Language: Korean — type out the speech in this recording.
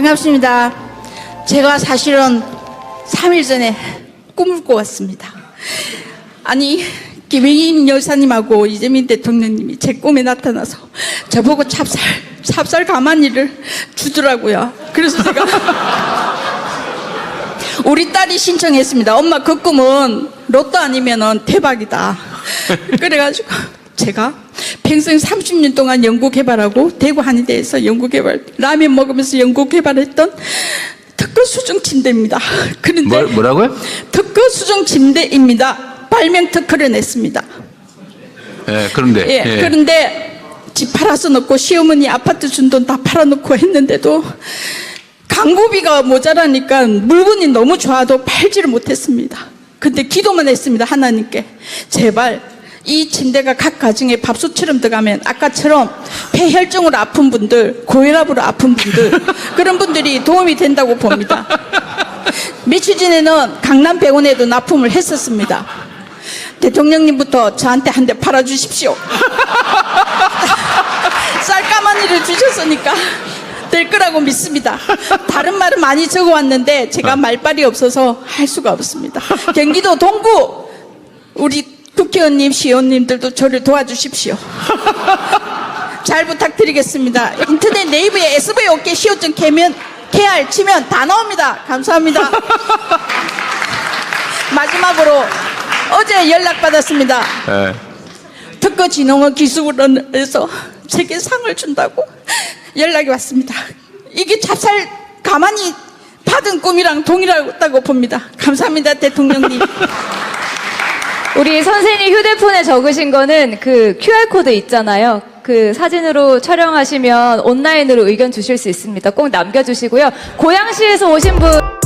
반갑습니다. 제가 사실은 3일 전에 꿈을 꿔왔습니다. 아니, 김영인 여사님하고 이재민 대통령님이 제 꿈에 나타나서 저보고 찹쌀, 찹쌀 가마니를 주더라고요. 그래서 제가 우리 딸이 신청했습니다. 엄마 그 꿈은 로또 아니면은 대박이다. 그래가지고 제가 평생 30년 동안 연구 개발하고 대구 한의대에서 연구 개발 라면 먹으면서 연구 개발했던 특허 수정 침대입니다. 그런데 뭐, 뭐라고요? 특허 수정 침대입니다. 발명 특허를 냈습니다. 예, 그런데. 예, 예. 그런데 집 팔아서 넣고 시어머니 아파트 준 돈 다 팔아놓고 했는데도 광고비가 모자라니까 물건이 너무 좋아도 팔지를 못했습니다. 근데 기도만 했습니다. 하나님께. 제발 이 침대가 각 가정에 밥솥처럼 들어가면 아까처럼 폐혈증으로 아픈 분들, 고혈압으로 아픈 분들 그런 분들이 도움이 된다고 봅니다. 며칠 전에는 강남 병원에도 납품을 했었습니다. 대통령님부터 저한테 한 대 팔아주십시오. 쌀까마니를 주셨으니까 될 거라고 믿습니다. 다른 말은 많이 적어왔는데 제가 말빨이 없어서 할 수가 없습니다. 경기도 동구 우리 국회의원님, 시의원님들도 저를 도와주십시오. 잘 부탁드리겠습니다. 인터넷 네이버에 SV 어깨 시호증 캐면 KR 치면 다 나옵니다. 감사합니다. 마지막으로 어제 연락받았습니다. 예. 특허 진흥원 기술원에서 제게 상을 준다고 연락이 왔습니다. 이게 찹쌀 가만히 받은 꿈이랑 동일하다고 봅니다. 감사합니다, 대통령님. 우리 선생님 휴대폰에 적으신 거는 그 QR코드 있잖아요. 그 사진으로 촬영하시면 온라인으로 의견 주실 수 있습니다. 꼭 남겨주시고요. 고양시에서 오신 분.